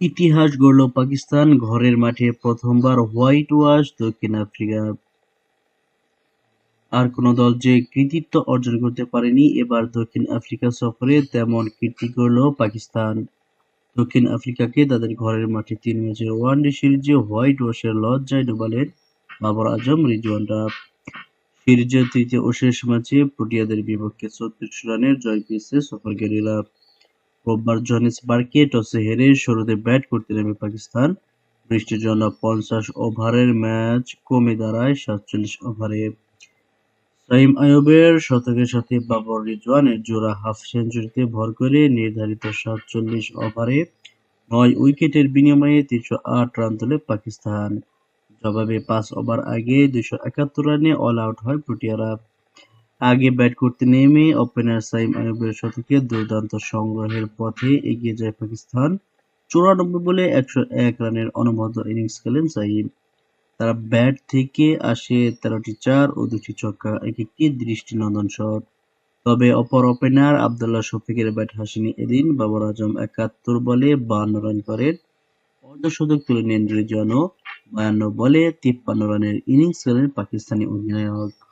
ইতিহাস গড়ল পাকিস্তান, ঘরের মাঠে প্রথমবার হোয়াইট ওয়াশ দক্ষিণ আফ্রিকা আর কোন দল যে কৃতিত্ব অর্জন করতে পারেনি এবার দক্ষিণ আফ্রিকা সফরে তেমন কীর্তি গড়ল পাকিস্তান। দক্ষিণ আফ্রিকাকে তাদের ঘরের মাঠে তিন ম্যাচের ওয়ানডে সিরিজে হোয়াইট ওয়াশের লজ্জায় ডোবালেন বাবর আজম রিজওয়ানরা। সিরিজের তৃতীয় ও শেষ ম্যাচে প্রোটিয়াদের বিপক্ষে ছত্রিশ রানের জয় পেয়েছে সফরকারীরা। রোববার জোহানেসবার্গে টসে হেরে শুরুতে ব্যাট করতে নেমে পাকিস্তান বৃষ্টির জন্য পঞ্চাশ ওভারের ম্যাচ কমে দাঁড়ায় সাতচল্লিশ ওভারে। সাইম আইয়ুবের শতকের সাথে বাবর রিজওয়ানের জোড়া হাফ সেঞ্চুরিতে ভর করে নির্ধারিত সাতচল্লিশ ওভারে নয় উইকেটের বিনিময়ে তিনশো আট রান তোলে পাকিস্তান। জবাবে পাঁচ ওভার আগে দুইশো একাত্তর রানে অল আউট হয় প্রোটিয়ারা। আগে ব্যাট করতে নেমে ওপেনার সাইম আইয়ুবের শতকে দুর্দান্ত সংগ্রহের পথে এগিয়ে যায় পাকিস্তান। চুরানব্বই বলে একশো এক রানের অনবদ্য ইনিংস খেলেন সাইম। তারা ব্যাট থেকে আসে তেরোটি চার ও দুটি ছক্কা, এক-একটি দৃষ্টিনন্দন শট। তবে অপর ওপেনার আবদুল্লাহ শফিকের ব্যাট হাসেনি এদিন। বাবর আজম একাত্তর বলে বাহান্ন রান করেন। অর্ধশতক তুলে নেন রিজওয়ানও। বায়ান্ন বলে তিপ্পান্ন রানের ইনিংস খেলেন পাকিস্তানি অধিনায়ক।